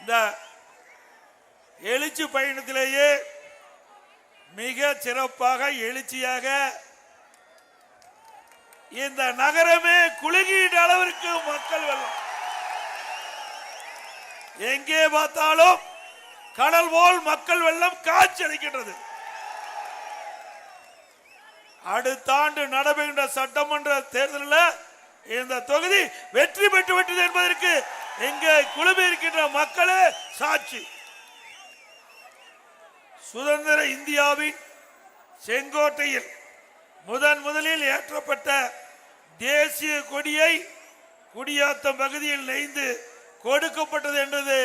இந்த எழுச்சி பயணத்திலேயே மிக சிறப்பாக எழுச்சியாக இந்த நகரமே குலுங்கிட்ட அளவிற்கு மக்கள் வெள்ளம். எங்கே பார்த்தாலும் கடல் போல் மக்கள் வெள்ளம் காட்சி அளிக்கின்றது அடுத்த ஆண்டு நடைபெறுகின்ற சட்டமன்ற தேர்தலில் இந்த தொகுதி வெற்றி பெற்று விட்டது என்பதற்கு இங்கே குழுமி இருக்கின்ற மக்களே சாட்சி. சுதந்திர இந்தியாவின் செங்கோட்டையில் முதன் முதலில் ஏற்றப்பட்ட தேசிய கொடியை குடியாத்தம் பகுதியில் நெய்ந்து கொடுக்கப்பட்டது என்றது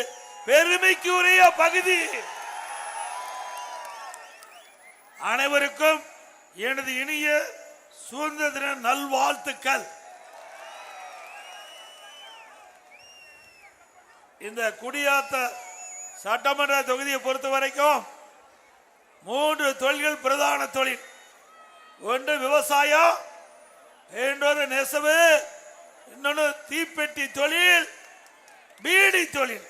பெருமைக்கு உரிய பகுதி. அனைவருக்கும் எனது இனிய சுதந்திர தின நல்வாழ்த்துக்கள். இந்த குடியாத்த சட்டமன்ற தொகுதியை பொறுத்த வரைக்கும் மூன்று தொழில்கள் பிரதான தொழில். ஒன்று விவசாயம் இன்னொரு நெசவு இன்னொன்று தீப்பெட்டி தொழில் பீடி தொழில்.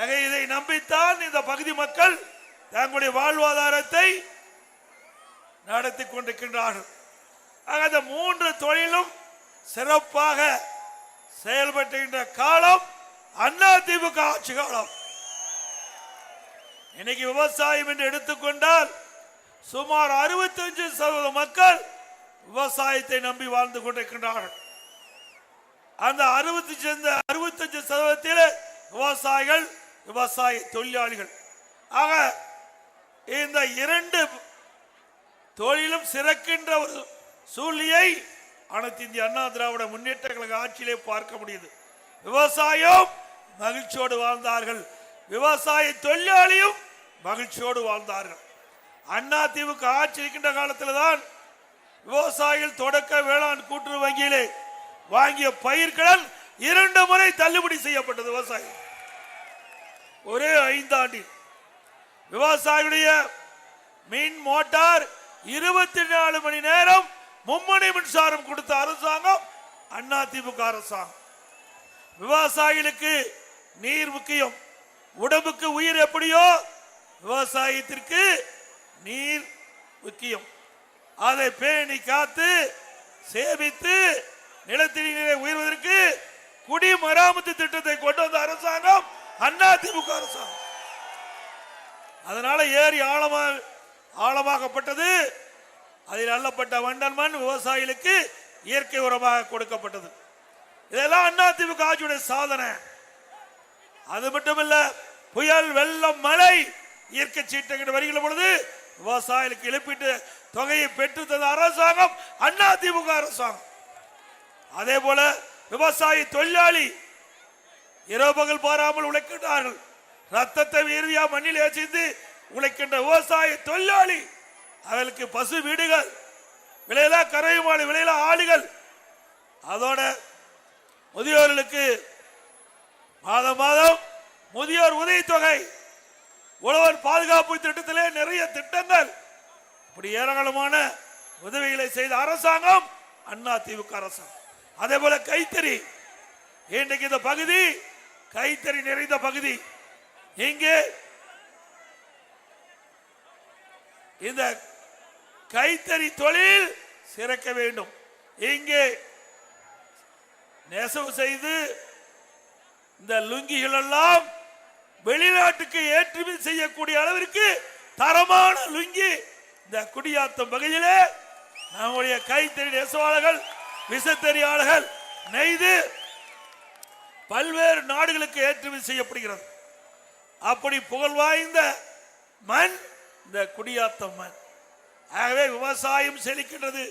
ஆக இதை நம்பித்தான் இந்த பகுதி மக்கள் தங்களுடைய வாழ்வாதாரத்தை நடத்தி கொண்டிருக்கின்றார்கள். ஆக அந்த மூன்று தொழிலும் சிறப்பாக செயல்பட்டுகின்ற காலம் அண்ணா திமுக ஆட்சி காலம். இன்னைக்கு விவசாயம் என்று எடுத்துக்கொண்டால் சுமார் 65% சதவீத மக்கள் விவசாயத்தை நம்பி வாழ்ந்து கொண்டிருக்கின்றார்கள். அந்த அறுபத்தி அறுபத்தஞ்சு சதவீதத்தில் விவசாயிகள் விவசாய தொழிலாளிகள். ஆக இந்த இரண்டு தொழிலும் சிறக்கின்ற ஒரு சூழ்நிலை அனைத்து இந்திய அண்ணா திராவிட முன்னேற்ற கழக ஆட்சியிலே பார்க்க முடியுது. விவசாயம் மகிழ்ச்சியோடு வாழ்ந்தார்கள். விவசாய தொழிலாளியும் மகிழ்ச்சியோடு வாழ்ந்தார்கள். அண்ணா திமுக ஆட்சி இருக்கின்ற காலத்தில் தான் விவசாயிகள் தொடக்க வேளாண் கூட்டுறவு வங்கியிலே வாங்கிய பயிர்கடன் இரண்டு முறை தள்ளுபடி செய்யப்பட்டது விவசாயி. ஒரே ஐந்தாண்டில் விவசாயிகளுடைய மின் மோட்டார் இருபத்தி நாலு மணி நேரம் மும்மணி மின்சாரம் கொடுத்த அரசாங்கம் அண்ணா அரசாங்கம். விவசாயிகளுக்கு நீர் முக்கியம் உடம்புக்கு உயிர் எப்படியோ? விவசாயத்திற்கு நீர் முக்கியம் அதை பேணி காத்து சேமித்து நிலத்தடி நீரை உயர்வதற்கு குடிமராமத்து திட்டத்தை கொண்டு வந்த அரசாங்கம் அண்ணா திமுக அரசாங்கம். அதனால ஏரி ஆழமாக ஆழமாக்கப்பட்டது. அதில் அள்ளப்பட்ட வண்டல் மண் விவசாயிகளுக்கு இயற்கை உரமாக கொடுக்கப்பட்டது. இதெல்லாம் அண்ணா திமுக ஆட்சியுடைய சாதனை. அது மட்டுமல்ல புயல் வெள்ளம் மழை இயற்கை சீட்டங்கள் வருகிற பொழுது விவசாயிகளுக்கு இழப்பீட்டு தொகையை பெற்று தந்த அரசாங்கம் அண்ணா திமுக அரசாங்கம். அதே போல விவசாயி தொழிலாளி இரவுபகல் பாராமல் உழைக்கின்றார்கள். ரத்தத்தை வீரியா மண்ணில் ஏசிந்து உழைக்கின்ற விவசாய தொழிலாளி அவர்களுக்கு பசு வீடுகள் விலையில கரையுமாடு விலையில ஆளுகள் அதோட முதியோர்களுக்கு மாதம் மாதம் முதியோர் உதவித்தொகை. உழவர் பாதுகாப்பு திட்டத்திலே நிறைய திட்டங்கள். இப்படி ஏராளமான உதவிகளை செய்த அரசாங்கம் அண்ணா திமுக அரசாங்கம். அதே போல கைத்தறி. இன்றைக்கு இந்த பகுதி கைத்தறி நிறைந்த பகுதி. இங்கே இந்த கைத்தறி தொழில் சிறக்க வேண்டும். இங்கே நெசவு செய்து இந்த லுங்கிகள் எல்லாம் வெளிநாட்டுக்கு ஏற்றுமதி செய்யக்கூடிய அளவிற்கு தரமான லுங்கி இந்த குடியாத்தம் பகுதியிலே நம்முடைய கைத்தறி நெசவாளர்கள் விசத்தறியாளர்கள் நெய்து பல்வேறு நாடுகளுக்கு ஏற்றுமதி செய்யப்படுகிறது. அப்படி புகழ் வாய்ந்த மண் இந்த குடியாத்தம் மண். ஆகவே விவசாயம் செழிக்கின்றது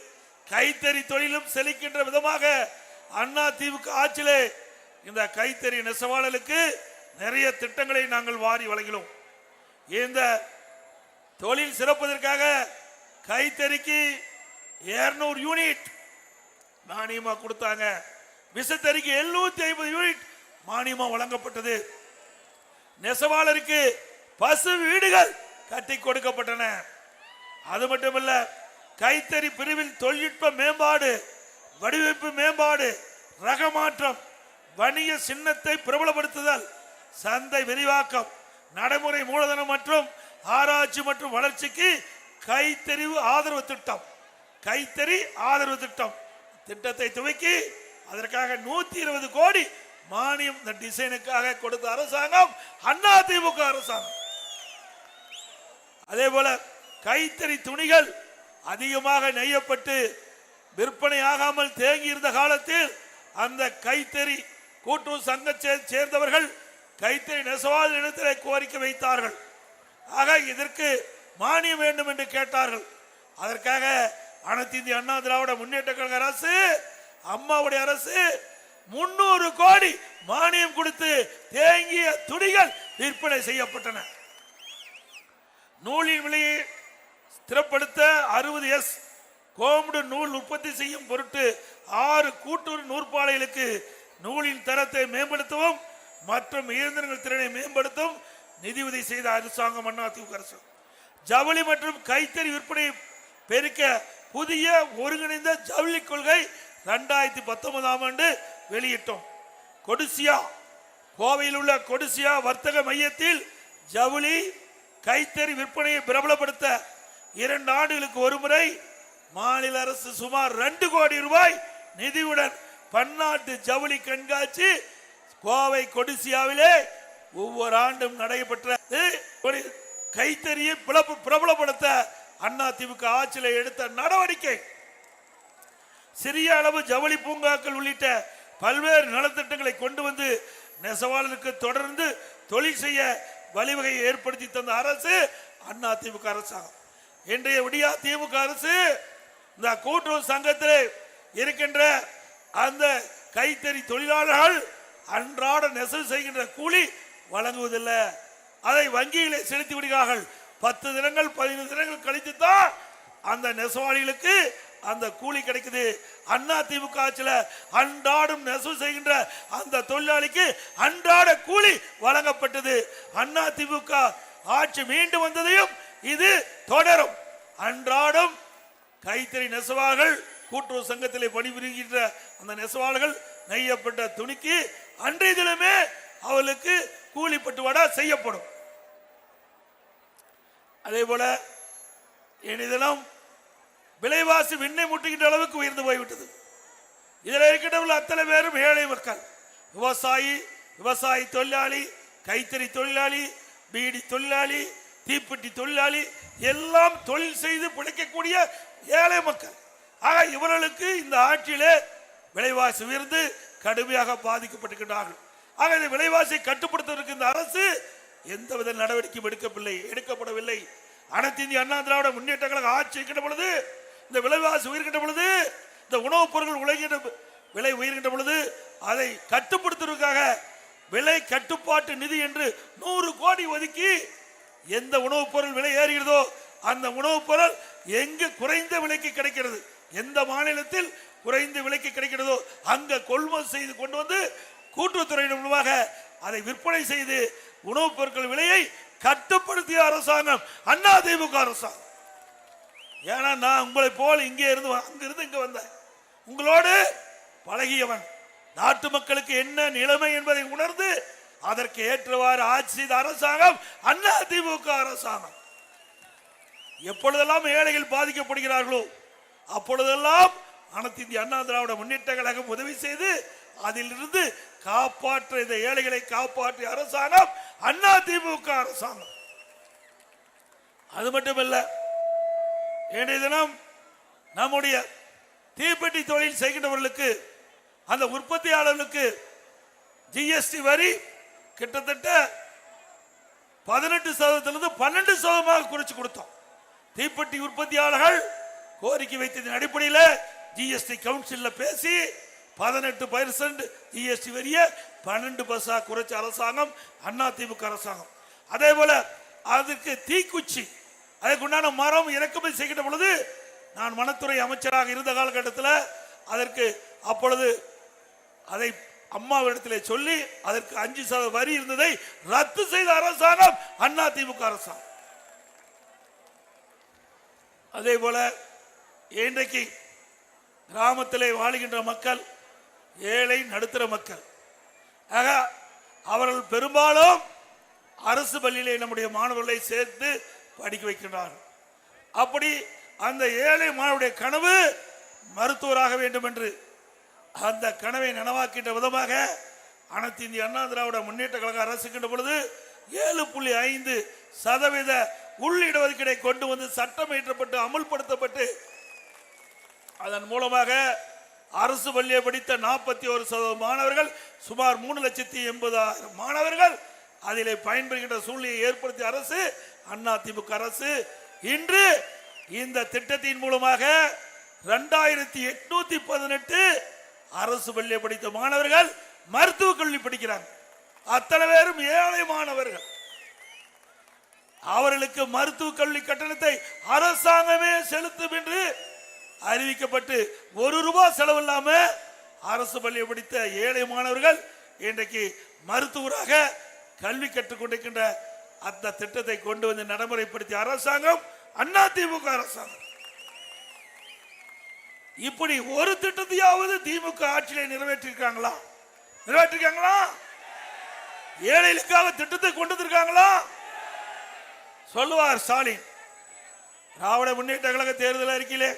கைத்தறி தொழிலும் செழிக்கின்ற விதமாக அண்ணா தீவுக்கு ஆட்சியிலே இந்த கைத்தறி நெசவாளர்களுக்கு நிறைய திட்டங்களை நாங்கள் வாரி வழங்கினோம். இந்த தொழில் சிறப்பதற்காக கைத்தறிக்கு 200 யூனிட் மானியமா கொடுத்தாங்க. விசத்தறிக்கு 750 ஐம்பது யூனிட் மானியமா வழங்கப்பட்டது. நெசவாளருக்கு பசு வீடுகள் கட்டி கொடுக்கப்பட்டன. அது மட்டுமல்ல கைத்தறி பிரிவில் தொழில்நுட்ப மேம்பாடு வடிவமைப்பு மேம்பாடு ரகமாற்றம் வணிக சின்னத்தை பிரபலப்படுத்துதல் சந்தை விரிவாக்கம் நடைமுறை மூலதனம் மற்றும் ஆராய்ச்சி மற்றும் வளர்ச்சிக்கு கைத்தறிவு ஆதரவு திட்டம். கைத்தறி ஆதரவு திட்டம். திட்டத்தை துவக்கி அதற்காக நூத்தி இருபது கோடி மானியம் இந்த டிசைனுக்காக கொடுத்த அரசாங்கம் அண்ணா திமுக அரசாங்கம். அதே போல கைத்தறி துணிகள் அதிகமாக நெய்யப்பட்டு விற்பனை ஆகாமல் தேங்கி இருந்த காலத்தில் அந்த கைத்தறி கூட்டுறவு சங்கத்தை சேர்ந்தவர்கள் கைத்தறி நெசவாளர் இடத்திலே கோரிக்கை வைத்தார்கள். ஆக இதற்கு மானியம் வேண்டும் என்று கேட்டார்கள். அதற்காக அனைத்து இந்திய அண்ணா திராவிட முன்னேற்ற கழக அரசு அம்மாவுடைய அரசு முன்னூறு கோடி மானியம் கொடுத்து தேங்கிய துணிகள் விற்பனை செய்யப்பட்டன. நூலின் விலையை ஸ்திரப்படுத்த அறுபது எஸ் கோமுடு நூல் உற்பத்தி செய்யும் பொருட்டு ஆறு கூட்டுறவு நூற்பாலைகளுக்கு நூலின் தரத்தை மேம்படுத்தவும் மற்றும் இயந்திரங்கள் திறனை மேம்படுத்தவும் நிதியுதவி செய்த அரசாங்கம் அதிமுக அரசு. ஜவுளி மற்றும் கைத்தறி விற்பனை பெருக்க புதிய ஒருங்கிணைந்த ஜவுளி கொள்கை ரெண்டாயிரத்தி பத்தொன்பதாம் ஆண்டு வெளியிட்டோம். கொடிசியா கோவையில் உள்ள கொடிசியா வர்த்தக மையத்தில் ஜவுளி கைத்தறி விற்பனையை பிரபலப்படுத்த இரண்டு ஆண்டுகளுக்கு ஒருமுறை மாநில அரசு சுமார் ரெண்டு கோடி ரூபாய் நிதியுடன் பன்னாட்டு ஜவுளி கண்காட்சி கோவை கொடிசியாவிலே ஒவ்வொரு ஆண்டும் நடைபெற்றது. கைத்தறியை பிளப்பு- பிரபலப்படுத்த அண்ணா திமுக ஆட்சியில் எடுத்த நடவடிக்கை. சிறிய அளவு ஜவுளி பூங்காக்கள் உள்ளிட்ட பல்வேறு நலத்திட்டங்களை கொண்டு வந்து நெசவாளருக்கு தொடர்ந்து தொழில் செய்ய வழிவகையை ஏற்படுத்தி தந்த அரசு அண்ணா திமுக அரசாங்கம். இன்றைய விடியா திமுக அரசு இந்த கூட்டுறவு சங்கத்திலே இருக்கின்ற அந்த கைத்தறி தொழிலாளர்கள் அன்றாட நெசவு செய்கின்ற கூலி வழங்குவதில்லை. அதை வங்கியிலே செலுத்தி விடுகிறார்கள். பத்து தினங்கள் பதினைந்து தினங்கள் கழித்து தான் அந்த நெசவாளிகளுக்கு அந்த கூலி கிடைக்குது. அண்ணா திமுக ஆட்சியில் அன்றாடம் நெசவு செய்கின்ற அந்த தொழிலாளிக்கு அன்றாட கூலி வழங்கப்பட்டது. அண்ணா திமுக ஆட்சி மீண்டும் வந்ததையும் இது தொடரும். அன்றாடம் கைத்தறி நெசவாளர்கள் கூட்டுறவு சங்கத்திலே பணிபுரிகின்ற அந்த நெசவாளர்கள் நெய்யப்பட்ட துணிக்கு அன்றைய தினமே அவளுக்கு கூலி பட்டுவாடா செய்யப்படும். அதே போல இனி தினம் விலைவாசி விண்ணை முட்டுகின்ற அளவுக்கு உயர்ந்து போய்விட்டது. இதில் இருக்கின்றவர்கள் அத்தனை பேரும் ஏழை மக்கள். விவசாயி விவசாயி தொழிலாளி கைத்தறி தொழிலாளி பீடி தொழிலாளி தீப்பெட்டி தொழிலாளி எல்லாம் தொழில் செய்து பிழைக்கக்கூடிய ஏழை மக்கள். ஆக இவர்களுக்கு இந்த ஆட்சியிலே விலைவாசி உயர்ந்து கடுமையாக பாதிக்கப்பட்டிருக்கிறார்கள் ஆக இந்த விலைவாசியை கட்டுப்படுத்துவதற்கு இந்த அரசு எந்தவித நடவடிக்கையும் எடுக்கவில்லை எடுக்கப்படவில்லை. அனைத்து இந்திய அண்ணா திராவிட முன்னேற்ற கழக ஆட்சி இருக்கின்ற பொழுது இந்த விலைவாசி உயர்கின்ற பொழுது இந்த உணவுப் பொருட்கள் உலகின்ற விலை உயர்கின்ற பொழுது அதை கட்டுப்படுத்துவதற்காக விலை கட்டுப்பாட்டு நிதி என்று நூறு கோடி ஒதுக்கி எந்த உணவுப் பொருள் விலை ஏறுகிறதோ அந்த உணவுப் பொருள் எங்கு குறைந்த விலைக்கு கிடைக்கிறது? எந்த மாநிலத்தில் குறைந்த விலைக்கு கிடைக்கிறது? கொள்முதல் செய்து கொண்டு வந்து கூட்டுறவுத்துறையின் மூலமாக அதை விற்பனை செய்து உணவுப் பொருட்கள் விலையை கட்டுப்படுத்திய அரசாங்கம் அண்ணா திமுக அரசாங்கம். ஏன்னா நான் உங்களை போல் இங்கே இருந்து அங்கிருந்து இங்கே வந்தேன். உங்களோடு பழகியவன். நாட்டு மக்களுக்கு என்ன நிலைமை என்பதை உணர்ந்து அதற்கு ஏற்றவாறு ஆட்சி செய்த அரசாங்கம் அண்ணா திமுக அரசாங்கம். எப்பொழுதெல்லாம் ஏழைகள் பாதிக்கப்படுகிறார்களோ அப்பொழுதெல்லாம் அனைத்து இந்திய அண்ணா திராவிட முன்னேற்ற கழகம் உதவி செய்து அதிலிருந்து காப்பாற்ற இந்த ஏழைகளை காப்பாற்றிய அரசாங்கம் அண்ணா திமுக அரசாங்கம். அது மட்டுமல்ல இன்றைய தினம் நம்முடைய தீப்பெட்டி தொழில் செய்கின்றவர்களுக்கு அந்த உற்பத்தியாளர்களுக்கு ஜிஎஸ்டி வரி கிட்டத்தட்ட பதினெட்டு சதவீதத்திலிருந்து பன்னெண்டு சதவீதமாக குறைச்சு கொடுத்தோம். தீப்பெட்டி உற்பத்தியாளர்கள் கோரிக்கை வைத்ததன் அடிப்படையில் ஜிஎஸ்டி கவுன்சிலில் பேசி பதினெட்டு பர்சன்ட் ஜிஎஸ்டி வரிய பன்னெண்டு பர்சா குறைச்ச அரசாங்கம் அண்ணா திமுக அரசாங்கம். அதே போல அதுக்கு தீக்குச்சி. அதுக்கு உண்டான மரம் இறக்குமதி செய்கின்ற பொழுது நான் வனத்துறை அமைச்சராக இருந்த காலகட்டத்தில் அதற்கு அப்பொழுது அதை அம்மாவிடத்திலே சொல்லி அதற்கு அஞ்சு சதவீத வரி இருந்ததை ரத்து செய்த அரசாங்கம் அண்ணா திமுக அரசாங்கம். அதே போல இன்றைக்கு கிராமத்திலே வாழுகின்ற மக்கள் ஏழை நடுத்தர மக்கள். ஆக அவர்கள் பெரும்பாலும் அரசு பள்ளியிலே நம்முடைய மாணவர்களை சேர்த்து படிக்க வைக்கின்றார்கள். அப்படி அந்த ஏழை மாணவருடைய கனவு மருத்துவராக வேண்டும் என்று அந்த கனவை நனவாக்கின்ற விதமாக அனைத்து இந்திய அண்ணா திராவிட முன்னேற்ற கழக அரசுக்கின்ற பொழுது ஏழு புள்ளி ஐந்து சதவீத உள் இடஒதுக்கீடை கொண்டு வந்து சட்டம் இயற்றப்பட்டு அமுல்படுத்தப்பட்டு அதன் மூலமாக அரசு பள்ளியை படித்த நாற்பத்தி ஒரு சதவீத மாணவர்கள் சுமார் மூணு லட்சத்தி எண்பதாயிரம் மாணவர்கள் அதில் பயன்பெறுகின்ற சூழ்நிலையை ஏற்படுத்திய அரசு அண்ணா திமுக அரசு. இன்று இந்த திட்டத்தின் மூலமாக ரெண்டாயிரத்தி எட்நூத்தி பதினெட்டு அரசு பள்ளியை படித்த மாணவர்கள் மருத்துவக் கல்வி படிக்கிறாங்க. அத்தனை பேரும் ஏழை மாணவர்கள். அவர்களுக்கு மருத்துவக் கல்வி கட்டணத்தை அரசாங்கமே செலுத்தும் என்று அறிவிக்கப்பட்டு ஒரு ரூபாய் செலவில்லாம அரசு பள்ளியை படித்த ஏழை மாணவர்கள் இன்றைக்கு மருத்துவராக கல்வி கற்றுக்கொண்டிருக்கின்ற அந்த திட்டத்தை கொண்டு வந்து நடைமுறைப்படுத்திய அரசாங்கம் அண்ணா திமுக அரசாங்கம். இப்படி ஒரு திட்டத்தையாவது திமுக ஆட்சியில நிறைவேற்றிருக்காங்களா? நிறைவேற்றிருக்காங்களா? ஏழைகளுக்காக திட்டத்தை கொண்டு வந்திருக்காங்களா? சொல்லுவார் ஸ்டாலின். திராவிட முன்னேற்ற கழக தேர்தல் அறிக்கையிலே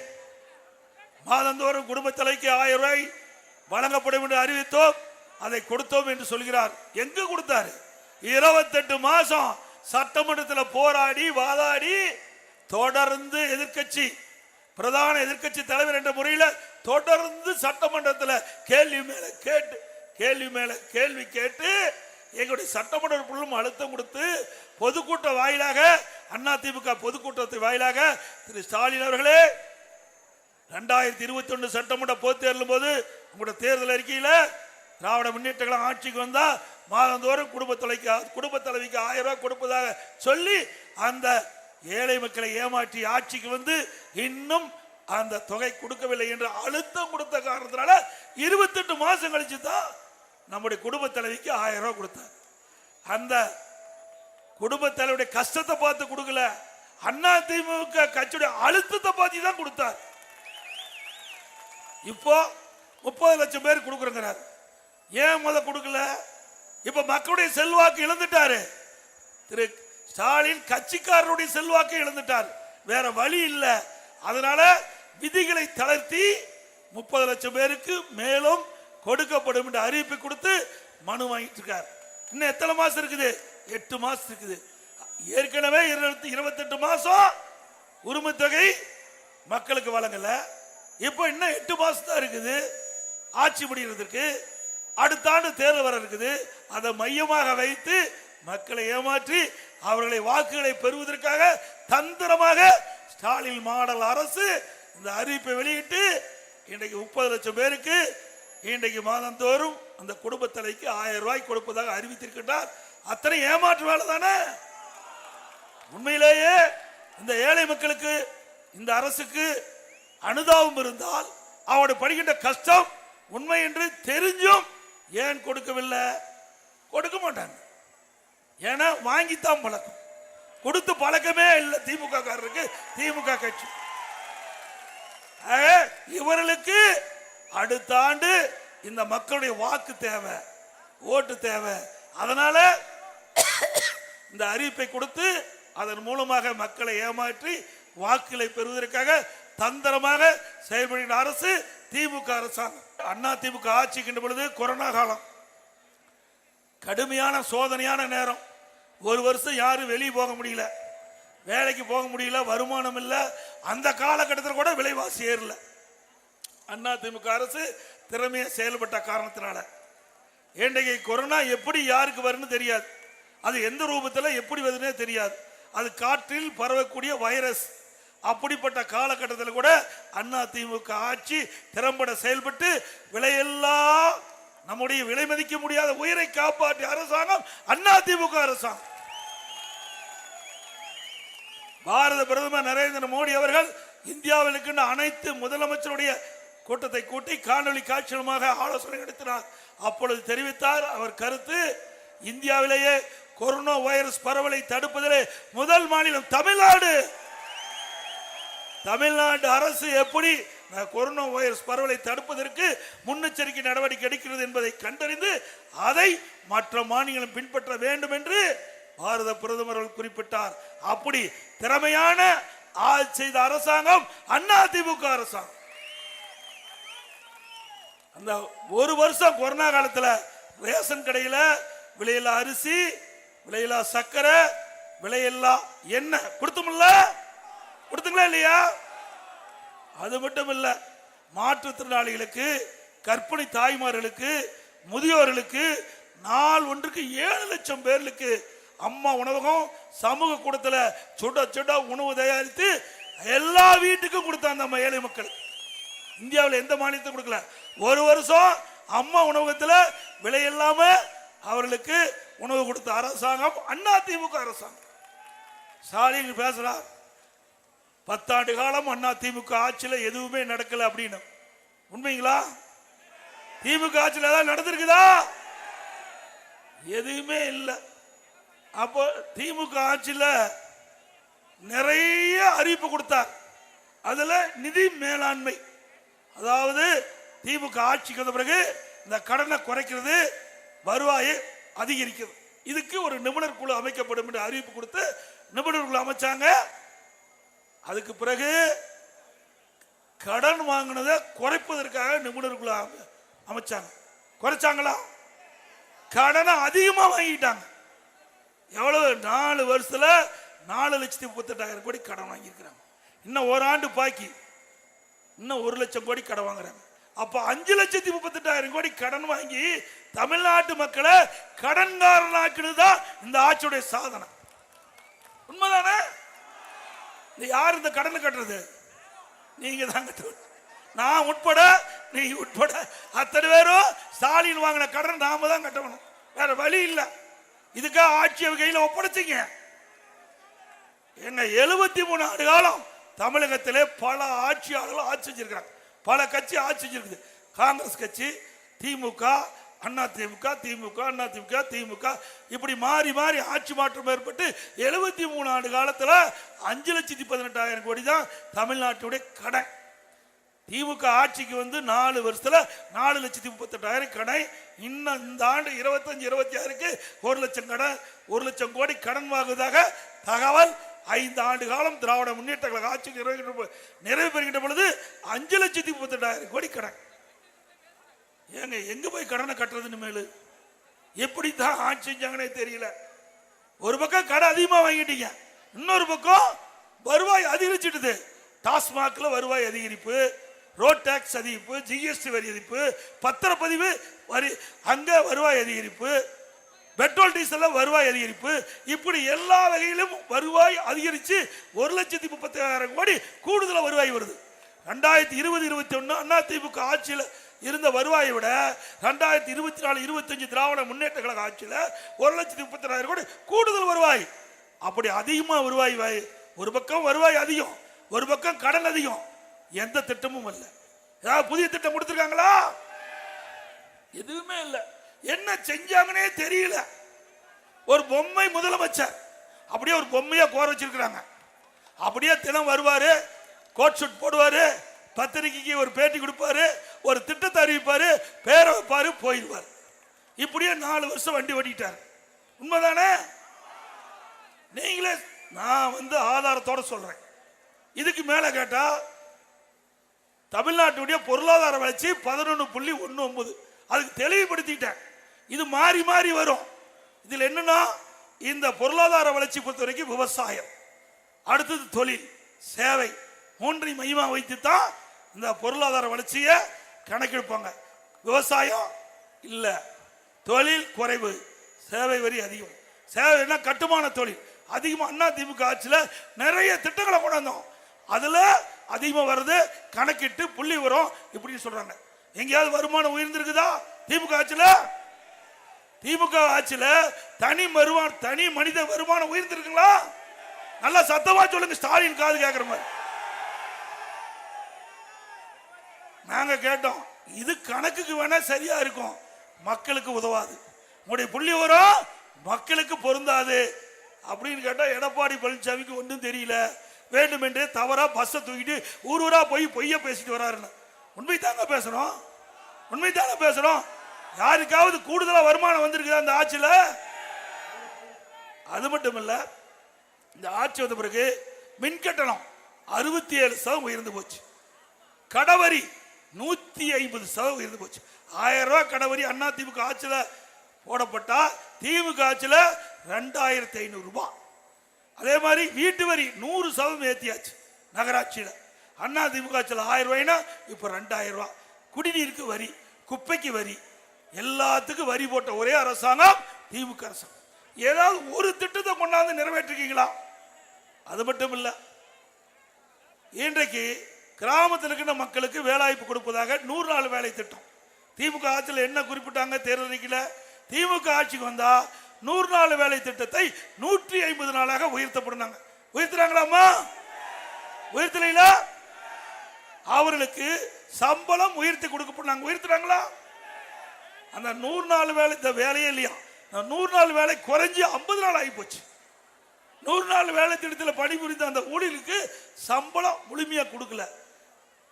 மாதந்தோறும் குடும்ப தலைக்கு ஆயிரம் ரூபாய் வழங்கப்படும் என்று அறிவித்தோம். அதை கொடுத்தோம் என்று சொல்கிறார். எங்கு கொடுத்தாரு? இருபத்தெட்டு மாசம் சட்டமன்றத்தில் போராடி வாதாடி தொடர்ந்து எதிர்க்கட்சி பிரதான எதிர்க்கட்சி தலைவர் என்ற முறையில் தொடர்ந்து சட்டமன்றத்தில் கேள்வி மேல கேட்டு கேள்வி மேல கேள்வி கேட்டு எங்களுடைய சட்டமன்ற உறுப்பினரும் அழுத்தம் கொடுத்து பொதுக்கூட்ட வாயிலாக அதிமுக பொதுக்கூட்டத்தை வாயிலாக திரு ஸ்டாலின் அவர்களே ரெண்டாயிரத்தி இருபத்தி ஒன்று சட்டமன்ற பொது தேர்தலும் போது உங்களோட தேர்தல் அறிக்கையில் திராவிட முன்னேற்ற ஆட்சிக்கு வந்தால் மாதந்தோறும் குடும்ப தொலைக்கு குடும்ப தலைவிக்கு ஆயிரம் ரூபாய் கொடுப்பதாக சொல்லி அந்த ஏழை மக்களை ஏமாற்றி ஆட்சிக்கு வந்து இன்னும் அந்த தொகை கொடுக்கவில்லை என்று அழுத்தம் கொடுத்த காரணத்தினால இருபத்தெட்டு மாதம் கழிச்சு தான் நம்முடைய குடும்ப தலைவிக்கு ஆயிரம் ரூபாய் கொடுத்தார். அந்த குடும்ப தலைவருடைய கஷ்டத்தை பார்த்து கொடுக்கல. அண்ணா திமுக கட்சியுடைய அழுத்தத்தை பார்த்து தான் கொடுத்தார். இப்போ முப்பது லட்சம் பேர் கொடுக்குறங்கிறார். ஏன் முத கொடுக்கல? இப்போ மக்களுடைய செல்வாக்கு இழந்துட்டாரு. திரு ஸ்டாலின் கட்சிக்காரருடைய செல்வாக்கு இழந்துட்டார். வேற வழி இல்லை. அதனால விதிகளை தளர்த்தி முப்பது லட்சம் பேருக்கு மேலும் கொடுக்கப்படும் என்று அறிவிப்பு கொடுத்து மனு வாங்கிட்டு இருக்கார். இன்னும் எத்தனை மாசம் இருக்குது? எட்டு மாசம் இருக்குது. ஏற்கனவே இருபத்தி இருபத்தெட்டு மாசம் உரிமை தொகை மக்களுக்கு வழங்கல. இப்போ இன்னும் எட்டு மாதம் தான் இருக்குது. ஆட்சி முடிகிறதுக்கு அடுத்த ஆண்டு தேர்தல் வர இருக்குது. அதை மையமாக வைத்து மக்களை ஏமாற்றி அவர்களை வாக்குகளை பெறுவதற்காக தந்திரமாக ஸ்டாலின் மாடல் அரசு இந்த அறிவிப்பை வெளியிட்டு இன்றைக்கு முப்பது லட்சம் பேருக்கு இன்றைக்கு மாதந்தோறும் அந்த குடும்ப தலைக்கு ஆயிரம் ரூபாய் கொடுப்பதாக அறிவித்திருக்கின்றார். அத்தனை ஏமாற்று வேலை தானே? உண்மையிலேயே இந்த ஏழை மக்களுக்கு இந்த அரசுக்கு அனுதாபம் இருந்தால் அவருடைய படுகின்ற கஷ்டம் உண்மை என்று தெரிஞ்சும் ஏன் கொடுக்கவில்லை? கொடுக்க மாட்டாங்க. ஏன்னா வாங்கித்தான் பழக்கம். கொடுத்து பழக்கமே இல்லை திமுக காரருக்கு திமுக கட்சி. இவர்களுக்கு அடுத்த ஆண்டு இந்த மக்களுடைய வாக்கு தேவை ஓட்டு தேவை. அதனால இந்த அறிவிப்பை கொடுத்து அதன் மூலமாக மக்களை ஏமாற்றி வாக்குகளை பெறுவதற்காக தந்திரமாக செயல்படுகின்ற அரசு திமுக அரசாங்கம். அண்ணா திமுக ஆட்சிக்கின்ற பொழுது கொரோனா காலம். கடுமையான சோதனையான நேரம். ஒரு வருஷம் யாரும் வெளியே போக முடியல. வேலைக்கு போக முடியல வருமானம் இல்லை. அந்த காலகட்டத்தில் கூட விலைவாசி ஏறல. அண்ணா திமுக அரசு திறமையை செயல்பட்ட காரணத்தினால. இன்றைக்கு கொரோனா எப்படி யாருக்கு வரும்னு தெரியாது. அது எந்த ரூபத்தில் எப்படி வருதுன்னே தெரியாது. அது காற்றில் பரவக்கூடிய வைரஸ். அப்படிப்பட்ட காலகட்டத்தில் கூட அண்ணா திமுக ஆட்சி திறம்பட செயல்பட்டு விலையெல்லாம் நம்முடைய விலை மதிக்க முடியாத உயிரை காப்பாற்றிய அரசாங்கம் அண்ணா திமுக அரசாங்கம். பாரத பிரதமர் நரேந்திர மோடி அவர்கள் இந்தியாவில் இருக்கின்ற அனைத்து முதலமைச்சருடைய கூட்டத்தை கூட்டி காணொளி காட்சியமாக ஆலோசனை நடத்தினார். அப்பொழுது தெரிவித்தார் அவர் கருத்து இந்தியாவிலேயே கொரோனா வைரஸ் பரவலை தடுப்பதிலே முதல் மாநிலம் தமிழ்நாடு. தமிழ்நாடு அரசு எப்படி கொரோனா வைரஸ் பரவலை தடுப்பதற்கு முன்னெச்சரிக்கை நடவடிக்கை எடுக்கிறது என்பதை கண்டறிந்து அதை மற்ற மாநிலம் பின்பற்ற வேண்டும் என்று பாரத பிரதமர் குறிப்பிட்டார். அப்படி திறமையான ஆட்சி செய்த அரசாங்கம் அண்ணா திமுக அரசாங்கம். அந்த ஒரு வருஷம் கொரோனா காலத்தில் ரேஷன் கடையில் விலையில்லா அரிசி விலையில்லா சர்க்கரை விலையில்லா எண்ணெய் கொடுத்தோம்ல? கொடுத்துங்களா இல்லையா? அது மட்டும் இல்லை மாற்றுத்திறனாளிகளுக்கு கற்பனை தாய்மார்களுக்கு முதியோர்களுக்கு நாள் ஒன்றுக்கு ஏழு லட்சம் பேர்களுக்கு அம்மா உணவகம் சமூக கூடத்தில் சுட சுட உணவு தயாரித்து எல்லா வீட்டுக்கும் கொடுத்தாங்க நம்ம ஏழை மக்கள். இந்தியாவில் எந்த மாநிலத்தையும் கொடுக்கல. ஒரு வருஷம் அம்மா உணவகத்தில் விலை இல்லாம அவர்களுக்கு உணவு கொடுத்த அரசாங்கம் அண்ணா திமுக அரசாங்கம். ஸ்டாலின் பேசுறார் பத்தாண்டு காலம் அண்ணா திமுக ஆட்சியில் எதுவுமே நடக்கல அப்படின்னு. உண்மைங்களா? திமுக ஆட்சியில் ஏதாவது நடந்திருக்குதா? எதுவுமே இல்லை. அப்போ திமுக ஆட்சியில் நிறைய அறிவிப்பு கொடுத்தார். அதில் நிதி மேலாண்மை. அதாவது திமுக ஆட்சிக்கு வந்த பிறகு இந்த கடனை குறைக்கிறது வருவாயை அதிகரிக்கிறது. இதுக்கு ஒரு நிபுணர் குழு அமைக்கப்படும் என்று அறிவிப்பு கொடுத்து நிபுணர் குழு அமைச்சாங்க அதுக்கு பிறகு கடன் வாங்கினதை குறைப்பதற்காக நிபுணர் அமைச்சாங்க. குறைச்சாங்களா? கடனை அதிகமாக வாங்கிட்டாங்க. எவ்வளவு? நாலு வருஷத்துல நாலு லட்சத்தி முப்பத்தெட்டாயிரம் கோடி கடன் வாங்கியிருக்கிறாங்க. இன்னும் ஒரு ஆண்டு பாக்கி. இன்னும் ஒரு லட்சம் கோடி கடன் வாங்குறாங்க. அப்போ அஞ்சு லட்சத்தி முப்பத்தெட்டாயிரம் கோடி கடன் வாங்கி தமிழ்நாட்டு மக்களை கடன்காரனாக்குறது தான் இந்த ஆட்சியுடைய சாதனை. உண்மைதானே? இந்த யார் இந்த கடனை கட்டுறது? நீங்க தான் நான் உட்பட நீ உட்பட அத்தனை பேரும் ஸ்டாலின் வாங்கின கடன் நாம தான் கட்டணும். வேற வழி இல்லை. இதுக்காக ஆட்சியை கையில் ஒப்படைச்சிங்க. எங்க எழுபத்தி மூணு ஆண்டு காலம் தமிழகத்திலே பல ஆட்சியாளர்கள் ஆட்சி செஞ்சிருக்கிறாங்க. பல கட்சி ஆட்சி செஞ்சிருக்குது. காங்கிரஸ் கட்சி திமுக அண்ணா திமுக திமுக அண்ணா திமுக திமுக. இப்படி மாறி மாறி ஆட்சி மாற்றம் ஏற்பட்டு எழுபத்தி மூணு ஆண்டு காலத்தில் அஞ்சு லட்சத்தி பதினெட்டாயிரம் கோடி தான் தமிழ்நாட்டுடைய கடன் திமுக ஆட்சிக்கு வந்து நாலு வருஷத்தில் நாலு லட்சத்தி முப்பத்தெட்டாயிரம் கடன் இன்னும் இந்த ஆண்டு இருபத்தஞ்சு இருபத்தி ஆறுக்கு ஒரு லட்சம் கடன் ஒரு லட்சம் கோடி கடன் வாங்குவதாக தகவல் ஐந்து ஆண்டு காலம் திராவிட முன்னேற்ற கழக ஆட்சி நிறைவேற்ற நிறைவு பெறுகின்ற பொழுது அஞ்சு லட்சத்தி முப்பத்தெட்டாயிரம் கோடி கடன் ஏங்க எங்க போய் கடனை கட்டுறதுன்னு மேலு? எப்படி தான் ஆட்சி செஞ்சாங்கன்னே தெரியல. ஒரு பக்கம் கடை அதிகமா வாங்கிட்டீங்க இன்னொரு பக்கம் வருவாய் அதிகரிச்சிடுது டாஸ்மாக்ல வருவாய் அதிகரிப்பு ரோட் டேக்ஸ் அதிகரிப்பு ஜிஎஸ்டி வரி அதிகரிப்பு பத்திரப்பதிவு வரி அங்க வருவாய் அதிகரிப்பு பெட்ரோல் டீசலில் வருவாய் அதிகரிப்பு. இப்படி எல்லா வகையிலும் வருவாய் அதிகரிச்சு ஒரு லட்சத்தி முப்பத்தி ஆயிரம் கோடி கூடுதலாக வருவாய் வருது. ரெண்டாயிரத்தி இருபது இருபத்தி ஒன்று அண்ணா திமுக ஆட்சியில் இருந்த வருவாயை விட ரெண்டாயிரத்தி இருபத்தி நாலு இருபத்தஞ்சு திராவிட முன்னேற்ற கழக ஆட்சியில் ஒரு லட்சத்தி முப்பத்தி கோடி கூடுதல் வருவாய். அப்படி அதிகமாக வருவாய் வாய் ஒரு பக்கம் வருவாய் அதிகம் ஒரு பக்கம் கடன் அதிகம். எந்த திட்டமும் இல்லை ஏதாவது புதிய திட்டம் கொடுத்துருக்காங்களா? எதுவுமே இல்லை. என்ன செஞ்சாங்கன்னே தெரியல. ஒரு பொம்மை முதலமைச்சர். அப்படியே ஒரு பொம்மையாக கோர வச்சிருக்கிறாங்க. அப்படியே தினம் வருவார் கோட் ஷூட் போடுவாரு பத்திரிக்கைக்கு ஒரு பேட்டி கொடுப்பாரு ஒரு திட்டத்தை அறிவிப்பாரு பேரை வைப்பாரு போயிடுவார். இப்படியே நாலு வருஷம் வண்டி ஓட்டிட்டார் உண்மைதானே? நீங்களே நான் வந்து ஆதாரத்தோட சொல்றேன். இதுக்கு மேல கேட்டா தமிழ்நாட்டுடைய பொருளாதார வளர்ச்சி பதினொன்று புள்ளி ஒன்று ஒன்பது. அதுக்கு தெளிவுபடுத்திட்டேன் இது மாறி மாறி வரும். இதில் என்னன்னா இந்த பொருளாதார வளர்ச்சி பொறுத்த வரைக்கும் விவசாயம். அடுத்தது தொழில் சேவை. மூன்றை மையமாக வைத்து தான் இந்த பொருளாதார வளர்ச்சியை கணக்கெடுப்பாங்க. விவசாயம் இல்லை. தொழில் குறைவு. சேவை வரி அதிகம். சேவை கட்டுமான தொழில். அதிகமாக அண்ணா திமுக ஆட்சியில் நிறைய திட்டங்களை கொண்டு வந்தோம். அதில் அதிகமாக வருது கணக்கிட்டு புள்ளி வரும் இப்படின்னு சொல்கிறாங்க எங்கேயாவது வருமானம் உயர்ந்திருக்குதா? திமுக ஆட்சியில்? திமுக ஆட்சியில் தனி வருமானம் தனி மனித வருமானம் உயர்ந்திருக்குங்களா? நல்லா சத்தமாக சொல்லுங்க. ஸ்டாலின் காது கேட்குற மாதிரி. நாங்கள் கேட்டோம் இது கணக்குக்கு வேணா சரியா இருக்கும். மக்களுக்கு உதவாது. உங்களுடைய புள்ளி வரும் மக்களுக்கு பொருந்தாது. அப்படின்னு கேட்டால் எடப்பாடி பழனிசாமிக்கு ஒன்றும் தெரியல. வேண்டுமென்றே தவறாக பஸ்ஸை தூக்கிட்டு ஊர் ஊராக போய் பொய்ய பேசிட்டு வராருன்னு. உண்மை தாங்க பேசுகிறோம் உண்மை தாங்க பேசுகிறோம் யாருக்காவது கூடுதலாக வருமானம் வந்திருக்குதா அந்த ஆட்சியில்? அது மட்டும் இல்லை இந்த ஆட்சி வந்த பிறகு மின் கட்டணம் அறுபத்தி ஏழு சதம் உயர்ந்து போச்சு. கடவரி நூத்தி ஐம்பது சதம் இருந்து போச்சு. ஆயிரம் ரூபாய் கடவரி அண்ணா திமுக ஆட்சியில் போடப்பட்டா திமுக ஆட்சியில் ரெண்டாயிரத்தி ஐநூறு ரூபாய் அதே மாதிரி வீட்டு வரி நூறு சதவீதம் ஏற்றியாச்சு நகராட்சியில. அண்ணா திமுக ஆட்சியில் ஆயிரம் ரூபாய்னா இப்போ ரெண்டாயிரம் ரூபா. குடிநீருக்கு வரி குப்பைக்கு வரி எல்லாத்துக்கும் வரி போட்ட ஒரே அரசாங்கம் திமுக அரசாங்கம். ஏதாவது ஒரு திட்டத்தை கொண்டாந்து நிறைவேற்றிருக்கீங்களா? அது மட்டும் இல்லை. இன்றைக்கு கிராமத்தில் இருக்கிற மக்களுக்கு வேலைவாய்ப்பு கொடுப்பதாக நூறு நாள் வேலை திட்டம். திமுக ஆட்சியில் என்ன குறிப்பிட்டாங்க தேர்தல் திமுக ஆட்சிக்கு வந்தால் நூறு நாள் வேலை திட்டத்தை நூற்றி ஐம்பது நாளாக உயர்த்தப்படுனாங்க. உயர்த்துறாங்களாமா உயர்த்தலைங்களா அவர்களுக்கு சம்பளம் உயர்த்தி கொடுக்கப்பட்டாங்க. உயர்த்துறாங்களா? அந்த நூறு நாள் வேலை இந்த வேலையே இல்லையா? நூறு நாள் வேலை குறைஞ்சி ஐம்பது நாள் ஆகி போச்சு நூறு நாள் வேலை திட்டத்தில் பணிபுரிந்த அந்த ஊழியருக்கு சம்பளம் முழுமையாக கொடுக்கல.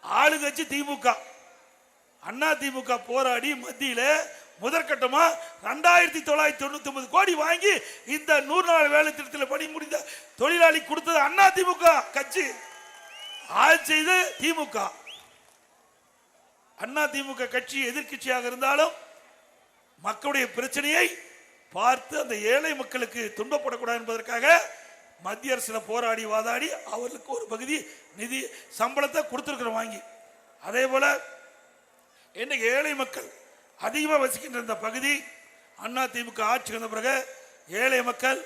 ஆளுங்கட்சி திமுக. அண்ணா திமுக போராடி மத்தியில முதற்கட்டமா ரெண்டாயிரத்தி தொள்ளாயிரத்தி தொண்ணூத்தி ஒன்பது கோடி வாங்கி இந்த நூறு நாள் வேலை திட்டத்தில் பணிபுரிந்த தொழிலாளி கொடுத்தது அண்ணா திமுக கட்சி. ஆட்சி செய்து திமுக. அண்ணா திமுக கட்சி எதிர்க்கட்சியாக இருந்தாலும் மக்களுடைய பிரச்சனையை பார்த்து அந்த ஏழை மக்களுக்கு துன்பப்படக்கூடாது என்பதற்காக மத்திய அரசில் போராடி வாதாடி அவர்களுக்கு ஒரு பகுதி நிதி சம்பளத்தை கொடுத்துருக்குறோம் வாங்கி. அதே போல் இன்றைக்கு ஏழை மக்கள் அதிகமாக வசிக்கின்ற இந்த பகுதி அண்ணா திமுக ஆட்சி வந்த பிறகு ஏழை மக்கள்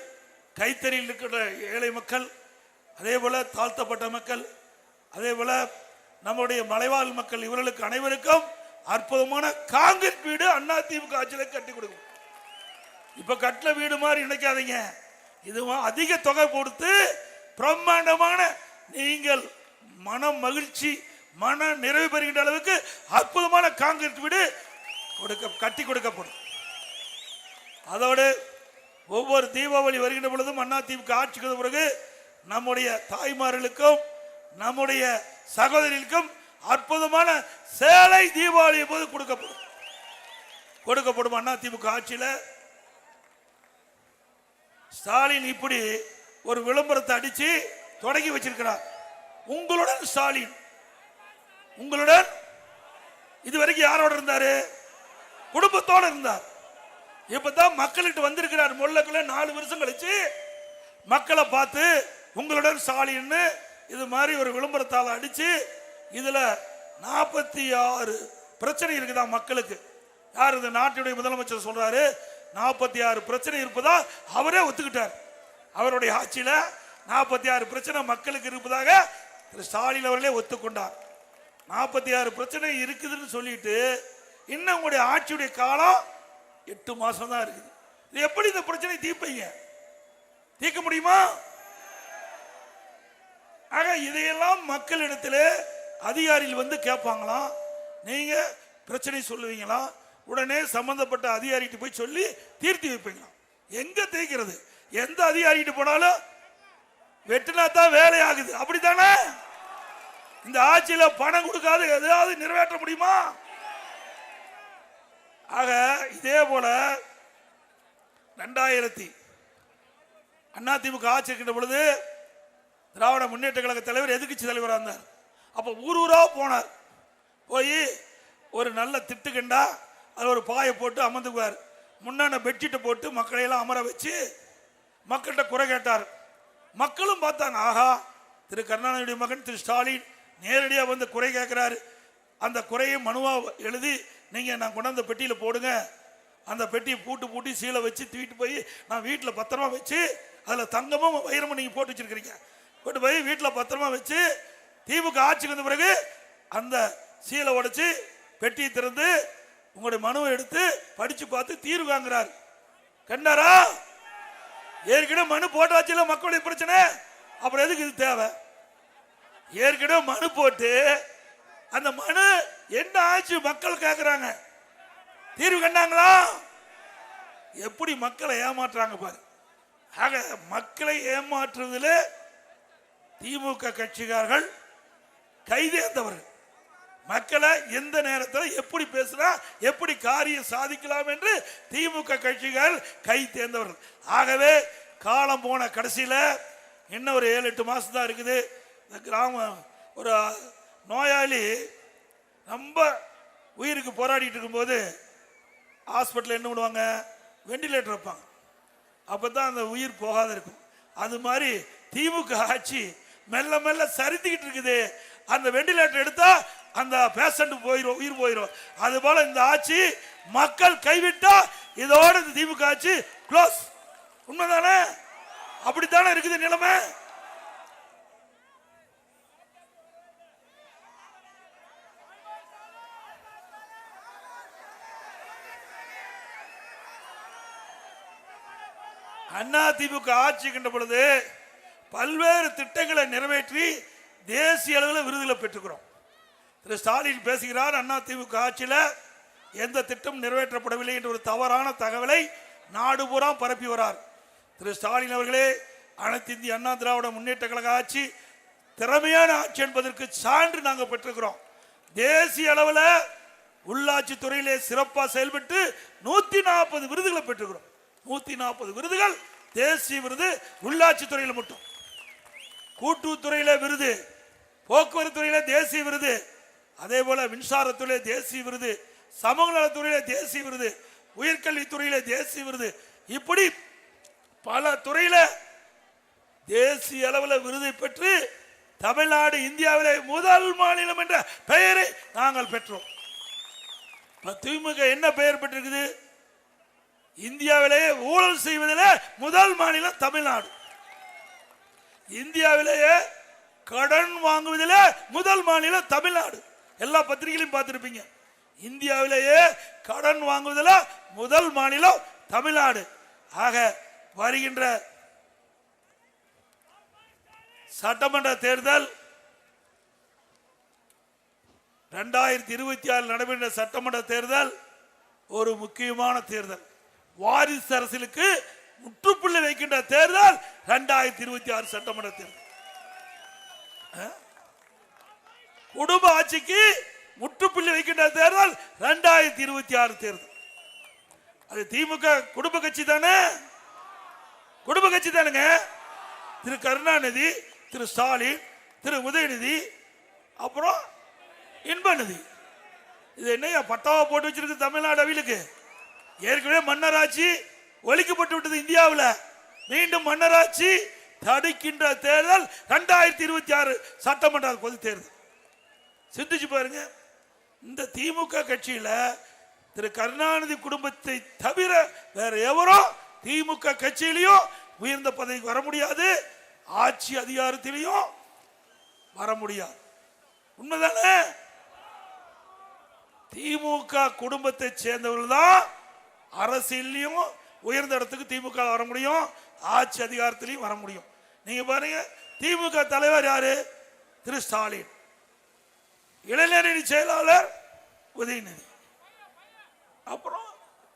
கைத்தறியில் இருக்கிற ஏழை மக்கள் அதே போல் தாழ்த்தப்பட்ட மக்கள் அதே போல் நம்முடைய மலைவாழ் மக்கள் இவர்களுக்கு அனைவருக்கும் அற்புதமான காங்கிரீட் வீடு அண்ணா திமுக ஆட்சியில் கட்டி கொடுக்கும் இப்போ கட்டில வீடு மாதிரி நினைக்காதீங்க. இதுவும் அதிக தொகை கொடுத்து பிரம்மாண்டமான நீங்கள் மன மகிழ்ச்சி மன நிறைவு பெறுகின்ற அளவுக்கு அற்புதமான காங்கிரீட் வீடு கொடுக்க கட்டி கொடுக்கப்படும். அதோடு ஒவ்வொரு தீபாவளி வருகின்ற பொழுதும் அண்ணா திமுக ஆட்சிக்கு பிறகு நம்முடைய தாய்மார்களுக்கும் நம்முடைய சகோதரிகளுக்கும் அற்புதமான சேலை தீபாவளி போது கொடுக்கப்படும். கொடுக்கப்படும் அண்ணா திமுக ஆட்சியில். ஸ்டாலின் இப்படி ஒரு விளம்பரத்தை அடிச்சு தொடங்கி வச்சிருக்கிறார். உங்களுடன் ஸ்டாலின். உங்களுடன் இதுவரைக்கும் யாரோட இருந்தாரு? குடும்பத்தோடு இருந்தார். இப்பதான் மக்கள்கிட்ட வந்திருக்கிறார். முல்லக்குள்ள நாலு வருஷம் கழிச்சு மக்களை பார்த்து உங்களுடன் ஸ்டாலின்னு இது மாதிரி ஒரு விளம்பரத்தால் அடிச்சு இதுல நாற்பத்தி ஆறு பிரச்சனை இருக்குதா மக்களுக்கு? யார் இந்த நாட்டினுடைய முதலமைச்சர் சொல்றாரு? நாற்பத்தி ஆறு பிரச்சனை இருப்பதா அவரே ஒத்துக்கிட்டார். அவருடைய ஆட்சியில் நாற்பத்தி ஆறு பிரச்சனை மக்களுக்கு இருப்பதாக திரு ஸ்டாலின் அவர்களே ஒத்துக்கொண்டார். நாற்பத்தி ஆறு பிரச்சனை இருக்குதுன்னு சொல்லிட்டு இன்னும் உங்களுடைய ஆட்சியுடைய காலம் எட்டு மாதம் தான் இருக்குது. இது எப்படி இந்த பிரச்சனை தீர்ப்பீங்க? தீர்க்க முடியுமா? ஆக இதையெல்லாம் மக்களிடத்தில் அதிகாரிகள் வந்து கேட்பாங்களாம். நீங்கள் பிரச்சனை சொல்லுவீங்களா? உடனே சம்பந்தப்பட்ட அதிகாரிகிட்ட போய் சொல்லி தீர்த்தி வைப்பீங்களாம் எங்க தேய்க்கிறது? எந்த அதிகாரிகிட்ட போனாலும் வெட்டினா தான் வேலை ஆகுது. அப்படித்தானே? இந்த ஆட்சியில பணம் கொடுக்காது எதாவது நிறைவேற்ற முடியுமா? ஆக இதே போல ரெண்டாயிரத்தி அதிமுக ஆட்சி இருக்கின்ற பொழுது திராவிட முன்னேற்ற கழக தலைவர் எதிர்க்கட்சி தலைவராக இருந்தார். அப்போ ஊர் ஊராக போனார். போய் ஒரு நல்ல திட்டு கண்டா அதில் ஒரு பாயை போட்டு அமர்ந்துக்குவார். முன்னான பெட்ஷீட்டை போட்டு மக்களையெல்லாம் அமர வச்சு மக்கள்கிட்ட குறை கேட்டார். மக்களும் பார்த்தாங்க ஆஹா திரு கருணாநிதியுடைய மகன் திரு ஸ்டாலின் நேரடியாக வந்து குறை கேட்குறாரு அந்த குறையை மனுவாக எழுதி நீங்கள் நான் கொண்டாந்த பெட்டியில் போடுங்க. அந்த பெட்டியை பூட்டு பூட்டி சீலை வச்சு தூக்கிட்டு போய் நான் வீட்டில் பத்திரமா வச்சு அதில் தங்கமும் வைரமும் நீங்கள் போட்டு வச்சிருக்கிறீங்க. போட்டு போய் வீட்டில் பத்திரமா வச்சு தீவுக்கு ஆட்சிக்கு வந்த பிறகு அந்த சீலை உடைச்சி பெட்டியை திறந்து உங்களுடைய மனுவை எடுத்து படிச்சு பார்த்து தீர்வு வாங்குறார். கண்டாரா ஏற்கனவே மனு போட்டாச்சுல மக்களுடைய பிரச்சனை? அப்புறம் எதுக்கு இது தேவை? ஏற்கனவே மனு போட்டு அந்த மனு என்ன ஆச்சு மக்கள் கேட்குறாங்க தீர்வு கண்டாங்களா? எப்படி மக்களை ஏமாற்றுறாங்க பாரு. ஆக மக்களை ஏமாற்றுவதில் திமுக கட்சிக்காரர்கள் கைதேர்ந்தவர்கள். மக்களை எந்த நேரத்தில் எப்படி பேசினா எப்படி காரியம் சாதிக்கலாம் என்று திமுக கட்சிகள் கை தேர்ந்தவர்கள். ஆகவே காலம் போன கடைசியில் இன்னும் ஒரு ஏழு எட்டு மாதம் தான் இருக்குது. இந்த கிராமம் ஒரு நோயாளி ரொம்ப உயிருக்கு போராடிட்டு இருக்கும்போது ஹாஸ்பிட்டலில் என்ன பண்ணுவாங்க? வெண்டிலேட்டர் வைப்பாங்க. அப்போ தான் அந்த உயிர் போகாத இருக்கும். அது மாதிரி திமுக ஆட்சி மெல்ல மெல்ல சரித்திக்கிட்டு இருக்குது. அந்த வெண்டிலேட்டர் எடுத்தால் அந்த பேஷண்ட் போயிடும் உயிர் போயிடும் அது போல இந்த ஆட்சி மக்கள் கைவிட்டா இதோட இந்த திமுக ஆட்சி க்ளோஸ் உண்மைதானே? அப்படித்தானே இருக்குது நிலைமை? அண்ணா திமுக ஆட்சி கண்ட பொழுது பல்வேறு திட்டங்களை நிறைவேற்றி தேசிய அளவில் விருதுகளை பெற்றுக்கிறோம். ஸ்டாலின் பேசுகிறார் அண்ணா திமுக ஆட்சியில் எந்த திட்டம் நிறைவேற்றப்படவில்லை என்ற ஒரு தவறான தகவலை நாடு பூரா பரப்பி வரார். திரு ஸ்டாலின் அவர்களே அனைத்து இந்திய அண்ணா திராவிட முன்னேற்ற கழக ஆட்சி திறமையான ஆட்சி என்பதற்கு சான்று நாங்கள் பெற்றிருக்கிறோம். தேசிய அளவில் உள்ளாட்சி துறையிலே சிறப்பாக செயல்பட்டு நூற்றி நாற்பது விருதுகளை பெற்றுக்கிறோம் நூற்றி நாற்பது விருதுகள் தேசிய விருது உள்ளாட்சி துறையில் மட்டும். கூட்டுத்துறையில் விருது போக்குவரத்து துறையில் தேசிய விருது அதே போல மின்சாரத்துறையில தேசிய விருது சமூக நலத்துறையில தேசிய விருது உயர்கல்வித்துறையில தேசிய விருது. இப்படி பல துறையில தேசிய அளவில் விருதை பெற்று தமிழ்நாடு இந்தியாவிலே முதல் மாநிலம் என்ற பெயரை நாங்கள் பெற்றோம். திமுக என்ன பெயர் பெற்றிருக்குது? இந்தியாவிலேயே ஊழல் செய்வதில் முதல் மாநிலம் தமிழ்நாடு. இந்தியாவிலேயே கடன் வாங்குவதில் முதல் மாநிலம் தமிழ்நாடு. எல்லா பத்திரிகையிலையும் பார்த்துருப்பீங்க. இந்தியாவிலேயே கடன் வாங்குவதில் முதல் மாநிலம் தமிழ்நாடு. ஆக வருகின்ற சட்டமன்ற தேர்தல் ரெண்டாயிரத்தி இருபத்தி ஆறு நடைபெற்ற சட்டமன்ற தேர்தல் ஒரு முக்கியமான தேர்தல். வாரிசு அரசியலுக்கு முற்றுப்புள்ளி வைக்கின்ற தேர்தல் ரெண்டாயிரத்தி இருபத்தி ஆறு சட்டமன்ற தேர்தல். குடும்ப ஆட்சிக்கு முற்றுப்புள்ளி வைக்கின்ற தேர்தல் ரெண்டாயிரத்தி இருபத்தி ஆறு தேர்தல். அது திமுக குடும்ப கட்சி தானே? குடும்ப கட்சி தானுங்க. திரு கருணாநிதி திரு ஸ்டாலின் திரு உதயநிதி அப்புறம் இன்பநிதி. இது என்னையா பட்டாவை போட்டு வச்சிருக்கு தமிழ்நாடு அவிலுக்கு? ஏற்கனவே மன்னராட்சி ஒழிக்கப்பட்டு விட்டது இந்தியாவில். மீண்டும் மன்னராட்சி தடுக்கின்ற தேர்தல் ரெண்டாயிரத்தி இருபத்தி ஆறு சட்டமன்ற பொது தேர்தல். சிந்திச்சு பாருங்க. இந்த திமுக கட்சியில திரு கருணாநிதி குடும்பத்தை தவிர வேற எவரும் திமுக கட்சியிலையும் உயர்ந்த பதவிக்கு வர முடியாது. ஆட்சி அதிகாரத்திலையும் வர முடியாது. உண்மைதானே? திமுக குடும்பத்தை சேர்ந்தவர்கள் தான் அரசியலையும் உயர்ந்த இடத்துக்கு திமுக வர முடியும் ஆட்சி அதிகாரத்திலையும் வர முடியும். நீங்க பாருங்க திமுக தலைவர் யாரு? திரு ஸ்டாலின். இளைஞரணி செயலாளர் உதயநிதி. அப்புறம்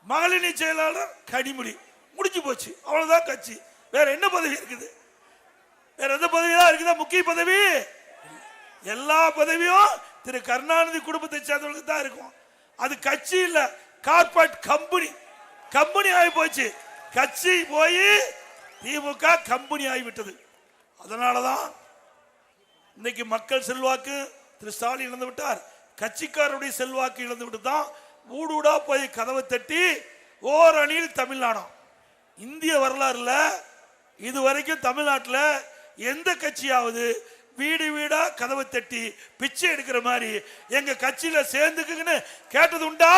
மகளிரணி செயலாளர் கனிமொழி. முடிஞ்சு போச்சு. அவ்வளவுதான் கட்சி. வேற என்ன பதவி இருக்குது? வேற எந்த பதவி தான் இருக்குதா? முக்கிய பதவி? எல்லா பதவியும் திரு கருணாநிதி குடும்பத்தை சேர்ந்தவங்களுக்கு தான் இருக்கும். அது கட்சி இல்ல. கார்பரேட் கம்பெனி கம்பெனி ஆகி போச்சு. கட்சி போய் திமுக கம்பெனி ஆகிவிட்டது அதனாலதான் இன்னைக்கு மக்கள் செல்வாக்கு திரு ஸ்டாலின் இழந்து விட்டார். கட்சிக்காரருடைய செல்வாக்கு இழந்து விட்டு தான் ஊடூடா போய் கதவை தட்டி ஓர் அணியில் தமிழ்நாடம். இந்திய வரலாறுல இதுவரைக்கும் தமிழ்நாட்டில் எந்த கட்சியாவது வீடு வீடா கதவை தட்டி பிச்சை எடுக்கிற மாதிரி எங்க கட்சியில சேர்ந்துக்குங்கன்னு கேட்டது உண்டா?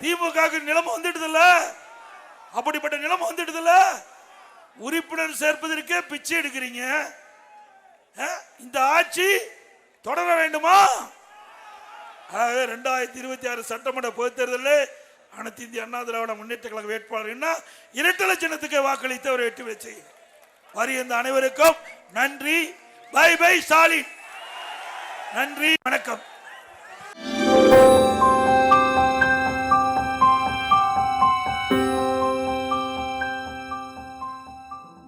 திமுக நிலைமை வந்துடுதுல்ல அப்படிப்பட்ட நிலைமை வந்துடுதுல்ல உறுப்பினர் சேர்ப்பதற்கே பிச்சை எடுக்கிறீங்க. இந்த ஆட்சி தொடர வேண்டுமா? ஆகவே ரெண்டாயிரத்தி இருபத்தி ஆறு சட்டமன்ற பொதுத் தேர்தலில் அனைத்து இந்திய அண்ணா திராவிட முன்னேற்ற கழக வேட்பாளர் என்ன? இரட்டை லட்சணத்துக்கு வாக்களித்து அவர் வெற்றி பெற்று வருகின்ற அனைவருக்கும் நன்றி. Bye bye Stalin. நன்றி. வணக்கம்.